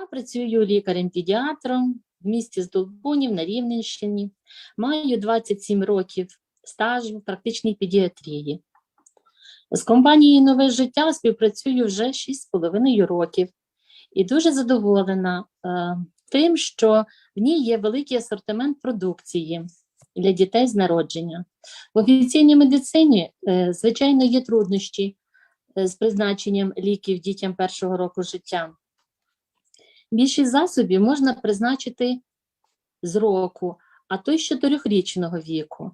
Я працюю лікарем-педіатром в місті Здолбунів на Рівненщині. Маю 27 років стажу в практичній педіатрії. З компанією Нове життя співпрацюю вже 6,5 років і дуже задоволена е, тим, що в ній є великий асортимент продукції для дітей з народження. В офіційній медицині, е, звичайно, є труднощі е, з призначенням ліків дітям першого року життя. Більшість засобів можна призначити з року, а то й з чотирьохрічного віку.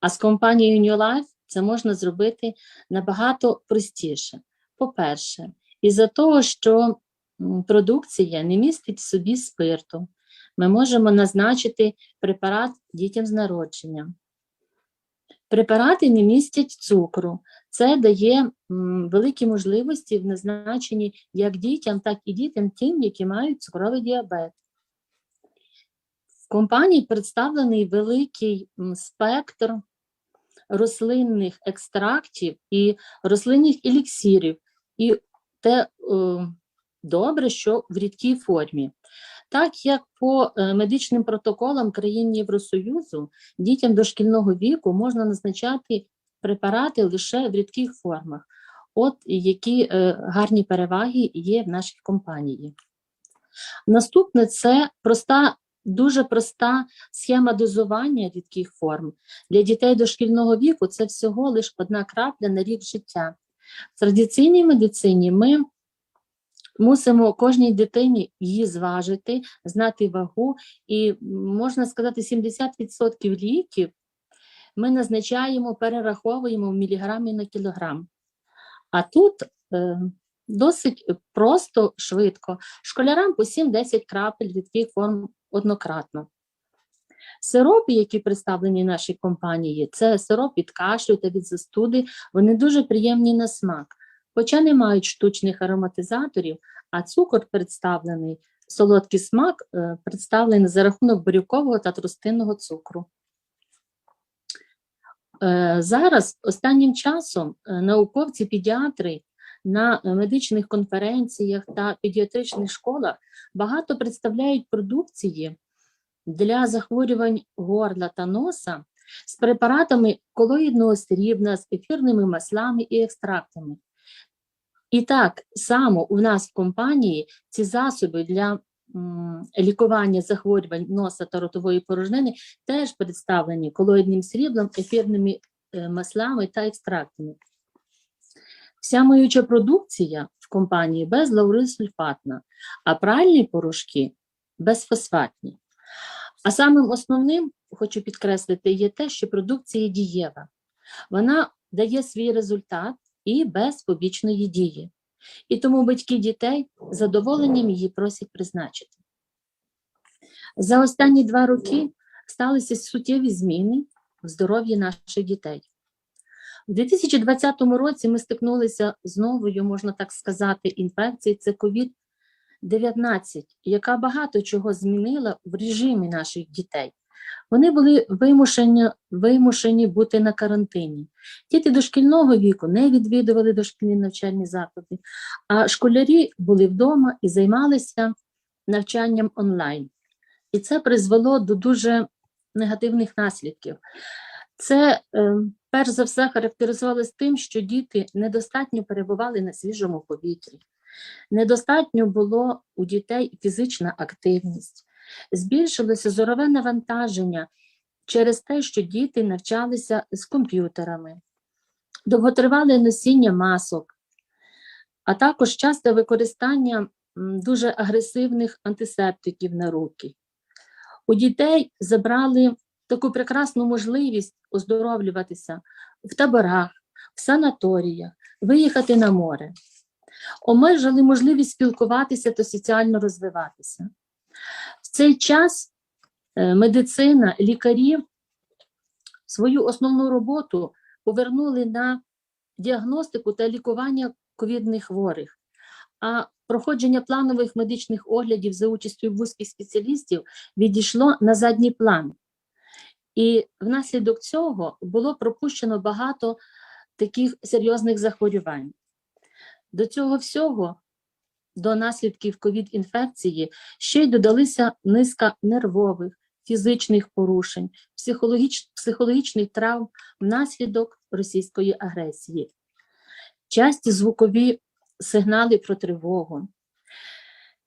А з компанією New Life це можна зробити набагато простіше. По-перше, із-за того, що продукція не містить в собі спирту, ми можемо назначити препарат дітям з народження. Препарати не містять цукру. Це дає великі можливості в назначенні як дітям, так і дітям тим, які мають цукровий діабет. В компанії представлений великий спектр рослинних екстрактів і рослинних еліксирів, і те е, добре, що в рідкій формі. Так як по е, медичним протоколам країн Євросоюзу дітям дошкільного віку можна назначати препарати лише в рідких формах. От які е, гарні переваги є в нашій компанії. Наступне це проста, дуже проста схема дозування рідких форм. Для дітей дошкільного віку це всього лише одна крапля на рік життя. В традиційній медицині ми мусимо кожній дитині її зважити, знати вагу, і можна сказати, 70% ліків ми назначаємо, перераховуємо в міліграмі на кілограм. А тут е, досить просто, швидко. Школярам по 7-10 крапель рідких форм однократно. Сиропи, які представлені нашій компанії, це сироп від кашлю та від застуди, вони дуже приємні на смак. Хоча не мають штучних ароматизаторів, а цукор представлений, солодкий смак е, представлений за рахунок бурякового та тростинного цукру. Е, Зараз останнім часом е, науковці-педіатри на медичних конференціях та педіатричних школах багато представляють продукції для захворювань горла та носа з препаратами колоїдного срібна, з ефірними маслами і екстрактами. І так само у нас в компанії ці засоби для лікування захворювань носа та ротової порожнини теж представлені колоїдним сріблом, ефірними е, маслами та екстрактами. Вся моюча продукція в компанії безлаурисульфатна, а пральні порошки безфосфатні. А самим основним, хочу підкреслити, є те, що продукція дієва. Вона дає свій результат і без побічної дії. І тому батьки дітей з задоволенням її просять призначити. За останні два роки сталися суттєві зміни в здоров'ї наших дітей. У 2020 році ми стикнулися з новою, можна так сказати, інфекцією це COVID-19, яка багато чого змінила в режимі наших дітей. Вони були вимушені, вимушені бути на карантині. Діти дошкільного віку не відвідували дошкільні навчальні заклади, а школярі були вдома і займалися навчанням онлайн. І це призвело до дуже негативних наслідків. Це, е, перш за все, характеризувалося тим, що діти недостатньо перебували на свіжому повітрі, недостатньо було у дітей фізична активність, збільшилося зорове навантаження через те, що діти навчалися з комп'ютерами, довготривале носіння масок, а також часте використання дуже агресивних антисептиків на руки. У дітей забрали таку прекрасну можливість оздоровлюватися в таборах, в санаторіях, виїхати на море. Обмежили можливість спілкуватися та соціально розвиватися. Цей час е, медицина, лікарі свою основну роботу повернули на діагностику та лікування ковідних хворих, а проходження планових медичних оглядів за участю вузьких спеціалістів відійшло на задній план. І внаслідок цього було пропущено багато таких серйозних захворювань. До цього всього до наслідків ковід-інфекції ще й додалися низка нервових, фізичних порушень, психологіч... психологічних травм внаслідок російської агресії. Часті звукові сигнали про тривогу,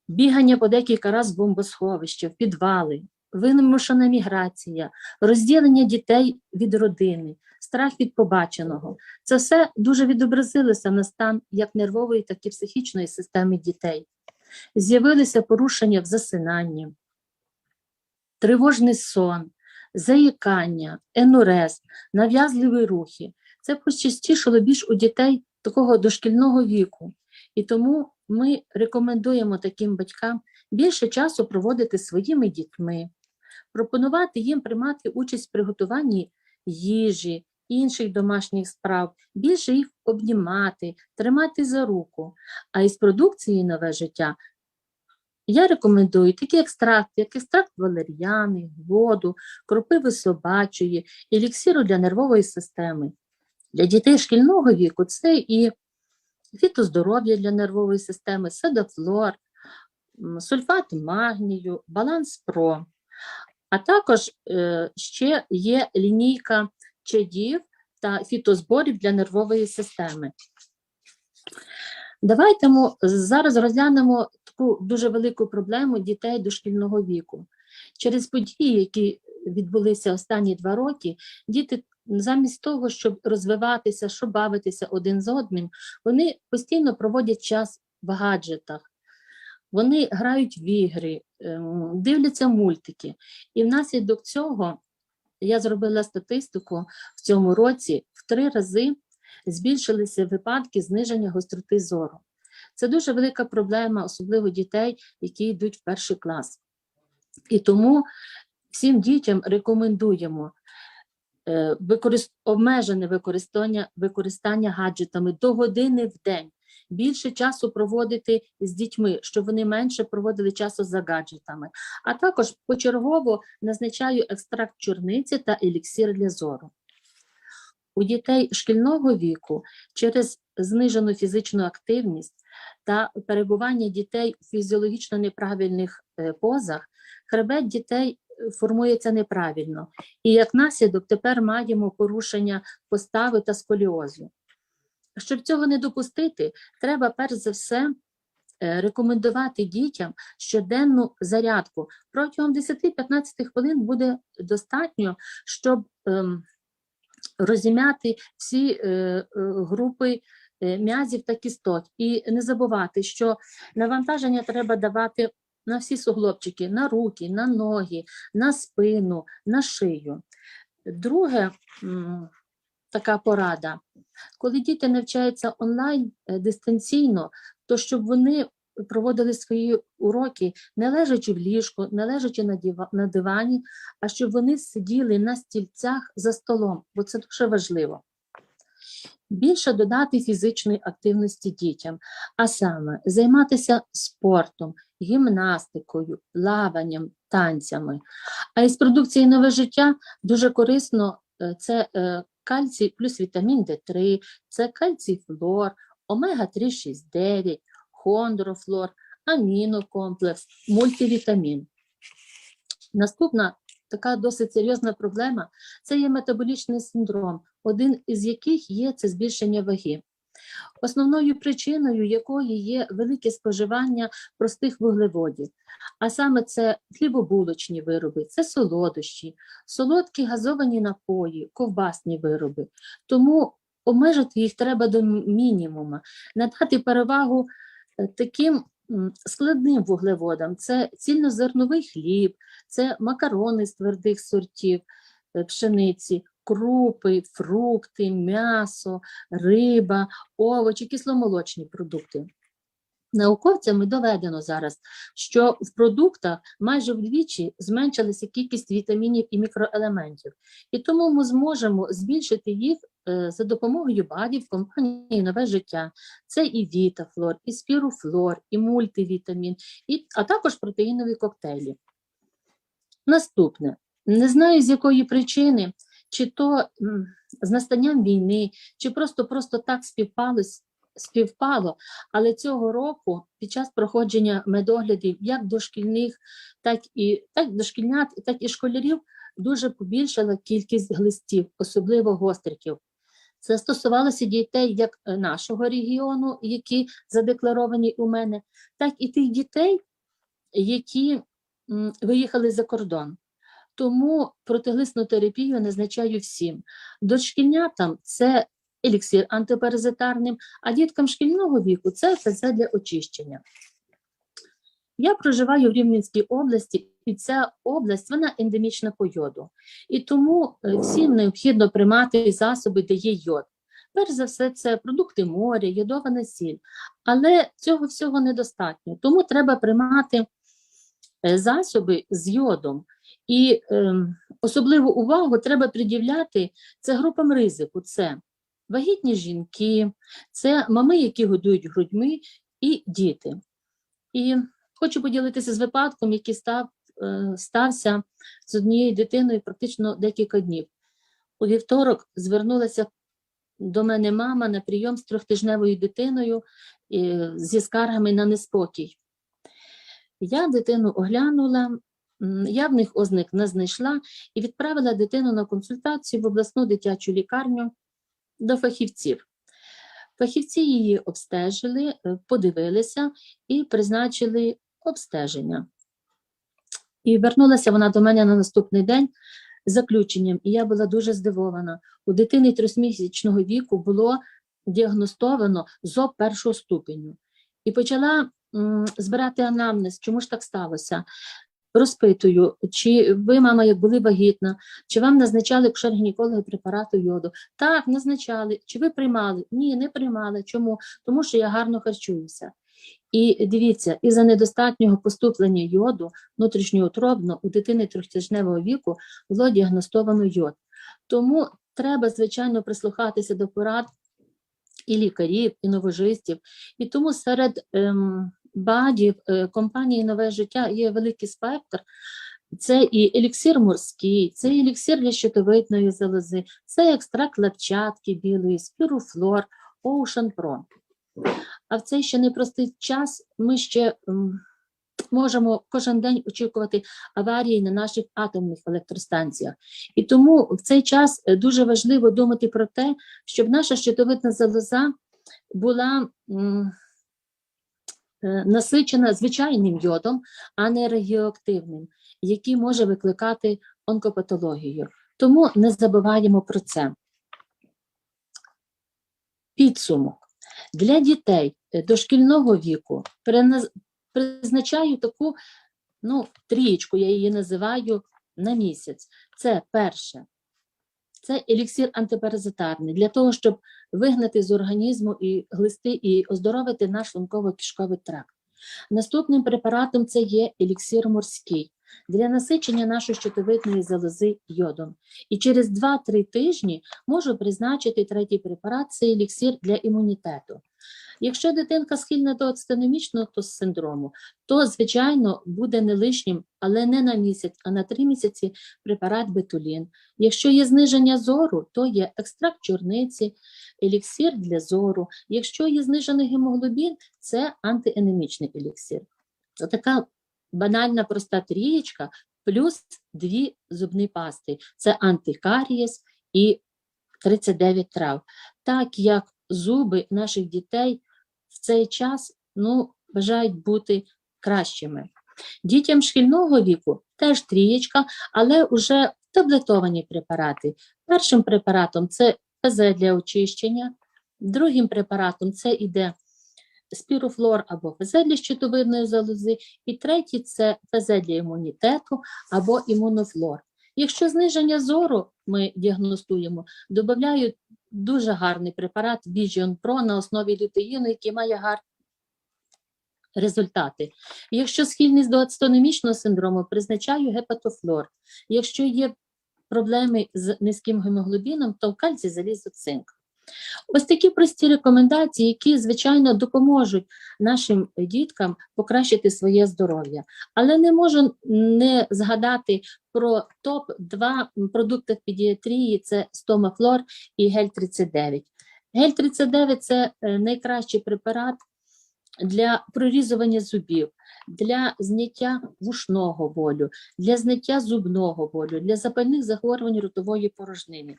бігання по декілька разів в бомбосховища, в підвали, вимушена міграція, розділення дітей від родини, страх від побаченого. Це все дуже відобразилося на стан як нервової, так і психічної системи дітей. З'явилися порушення в засинанні, тривожний сон, заїкання, енурез, нав'язливі рухи. Це почастішало більш у дітей такого дошкільного віку. І тому ми рекомендуємо таким батькам більше часу проводити своїми дітьми, пропонувати їм приймати участь в приготуванні їжі, інших домашніх справ, більше їх обнімати, тримати за руку. А із продукції нове життя я рекомендую такі екстракти, як екстракт валеріани, воду, кропиви собачої, еліксиру для нервової системи. Для дітей шкільного віку це і фітоздоров'я для нервової системи, седофлор, сульфат магнію, баланс ПРО. А також е, ще є лінійка чадів та фітозборів для нервової системи. Давайте зараз розглянемо таку дуже велику проблему дітей дошкільного віку. Через події, які відбулися останні два роки, діти замість того, щоб розвиватися, щоб бавитися один з одним, вони постійно проводять час в гаджетах. Вони грають в ігри, ем, дивляться мультики. І внаслідок цього я зробила статистику в цьому році в три рази збільшилися випадки зниження гостроти зору. Це дуже велика проблема, особливо дітей, які йдуть в перший клас. І тому всім дітям рекомендуємо е, обмежене використання, використання гаджетами до години в день. Більше часу проводити з дітьми, щоб вони менше проводили часу за гаджетами. А також почергово назначаю екстракт чорниці та еліксир для зору. У дітей шкільного віку через знижену фізичну активність та перебування дітей в фізіологічно неправильних е, позах, хребет дітей е, формується неправильно. І як наслідок тепер маємо порушення постави та сколіозу. Щоб цього не допустити, треба перш за все е, рекомендувати дітям щоденну зарядку. Протягом 10-15 хвилин буде достатньо, щоб ем, розім'яти всі е, е, групи м'язів та кісток. І не забувати, що навантаження треба давати на всі суглобчики, на руки, на ноги, на спину, на шию. Друге, така порада. Коли діти навчаються онлайн е, дистанційно, то щоб вони проводили свої уроки не лежачи в ліжку, не лежачи на, дивані, а щоб вони сиділи на стільцях за столом, бо це дуже важливо. Більше додати фізичної активності дітям, а саме займатися спортом, гімнастикою, плаванням, танцями. А із продукції нове життя дуже корисно е, це е, кальцій плюс вітамін Д3, це кальцій флор, омега-369, хондрофлор, амінокомплекс, мультивітамін. Наступна така досить серйозна проблема це є метаболічний синдром, один із яких є це збільшення ваги. Основною причиною якої є велике споживання простих вуглеводів, а саме це хлібобулочні вироби, це солодощі, солодкі газовані напої, ковбасні вироби. Тому обмежити їх треба до мінімуму, надати перевагу е, таким складним вуглеводам: це цільнозерновий хліб, це макарони з твердих сортів е, пшениці, крупи, фрукти, м'ясо, риба, овочі, кисломолочні продукти. Науковцями доведено зараз, що в продуктах майже вдвічі зменшилася кількість вітамінів і мікроелементів, і тому ми зможемо збільшити їх е, за допомогою БАДів компанії Нове життя. Це і Вітафлор, і спіруфлор, і мультивітамін, і, а також протеїнові коктейлі. Наступне. Не знаю, з якої причини, чи то з настанням війни, чи просто просто так співпалось співпало, але цього року під час проходження медоглядів як дошкільних, так і так дошкільнят, так і школярів дуже побільшала кількість глистів, особливо гостриків. Це стосувалося дітей як е, нашого регіону, які задекларовані у мене, так і тих дітей, які виїхали за кордон. Тому протиглисну терапію назначаю всім. Дошкільнятам це еліксир антипаразитарним, а діткам шкільного віку це ФЗ для очищення. Я проживаю в Рівненській області, і ця область вона ендемічна по йоду. І тому е, всім необхідно приймати засоби, де є йод. Перш за все, це продукти моря, йодована сіль. Але цього всього недостатньо. Тому треба приймати е, засоби з йодом. І ем, особливу увагу треба приділяти це групам ризику. Це вагітні жінки, це мами, які годують грудьми, і діти. І хочу поділитися з випадком, який став, е, стався з однією дитиною практично декілька днів. У вівторок звернулася до мене мама на прийом з трьохтижневою дитиною е, зі скаргами на неспокій. Я дитину оглянула, м, явних ознак не знайшла і відправила дитину на консультацію в обласну дитячу лікарню до фахівців. Фахівці її обстежили, е, подивилися і призначили обстеження. І вернулася вона до мене на наступний день з заключенням, і я була дуже здивована. У дитини трьохмісячного віку було діагностовано ЗОП першого ступеню. І почала збирати анамнез, чому ж так сталося. Розпитую, чи ви, мама, як були вагітна, чи вам назначали акушер-гінекологи препарату йоду? Так, назначали. Чи ви приймали? Ні, не приймали. Чому? Тому що я гарно харчуюся. І дивіться, із-за недостатнього поступлення йоду внутрішньоутробно у дитини трьохтижневого віку було діагностовано йод. Тому треба, звичайно, прислухатися до порад і лікарів, і новожистів. І тому серед ем, БАДів е, компанії Нове життя є великий спектр. Це і еліксир морський, це і еліксир для щитовидної залози, це екстракт лапчатки білої, спіруфлор, Ocean Pro. А в цей ще непростий час ми ще можемо кожен день очікувати аварії на наших атомних електростанціях. І тому в цей час е, дуже важливо думати про те, щоб наша щитовидна залоза була насичена звичайним йодом, а не радіоактивним, який може викликати онкопатологію. Тому не забуваємо про це. Підсумок. Для дітей е, дошкільного віку призначаю таку ну, трієчку, я її називаю на місяць. Це перше. Це еліксир антипаразитарний для того, щоб вигнати з організму і глисти і оздоровити наш шлунково-кишковий тракт. Наступним препаратом це є еліксир морський для насичення нашої щитовидної залози йодом. І через 2-3 тижні можу призначити третій препарат це еліксир для імунітету. Якщо дитинка схильна до ацетономічного то синдрому, то, звичайно, буде не лишнім, але не на місяць, а на 3 місяці препарат бетулін. Якщо є зниження зору, то є екстракт чорниці, еліксир для зору. Якщо є знижений гемоглобін, це антиенемічний еліксир. Це така банальна проста трієчка, плюс дві зубні пасти. Це антикарієс і 39 трав. Так як зуби наших дітей в цей час ну, бажають бути кращими. Дітям шкільного віку теж трієчка, але вже таблетовані препарати. Першим препаратом це ПЗ для очищення, другим препаратом це іде спіруфлор або ФЗ для щитовидної залози, і третій це ФЗ для імунітету або імунофлор. Якщо зниження зору ми діагностуємо, додаю дуже гарний препарат Vision Pro на основі лютеїну, який має гарні результати. Якщо схильність до ацетономічного синдрому, призначаю гепатофлор. Якщо є проблеми з низьким гемоглобіном, то в кальцій залізо цинк. Ось такі прості рекомендації, які, звичайно, допоможуть нашим діткам покращити своє здоров'я. Але не можу не згадати про топ-2 продукти педіатрії: це стомафлор і гель 39. Гель-39 – це е, найкращий препарат для прорізування зубів, для зняття вушного болю, для зняття зубного болю, для запальних захворювань ротової порожнини.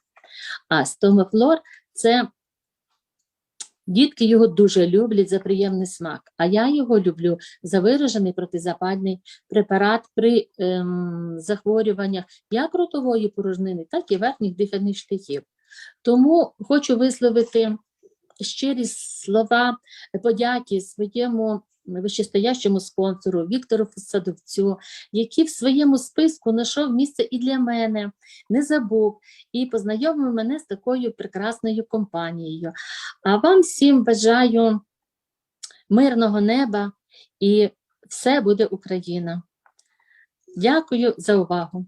А стомофлор – це дітки його дуже люблять за приємний смак, а я його люблю за виражений протизапальний препарат при ем, захворюваннях як ротової порожнини, так і верхніх дихальних шляхів. Тому хочу висловити щирі слова подяки своєму вищестоящому спонсору Віктору Садовцю, який в своєму списку знайшов місце і для мене, не забув і познайомив мене з такою прекрасною компанією. А вам всім бажаю мирного неба і все буде Україна. Дякую за увагу.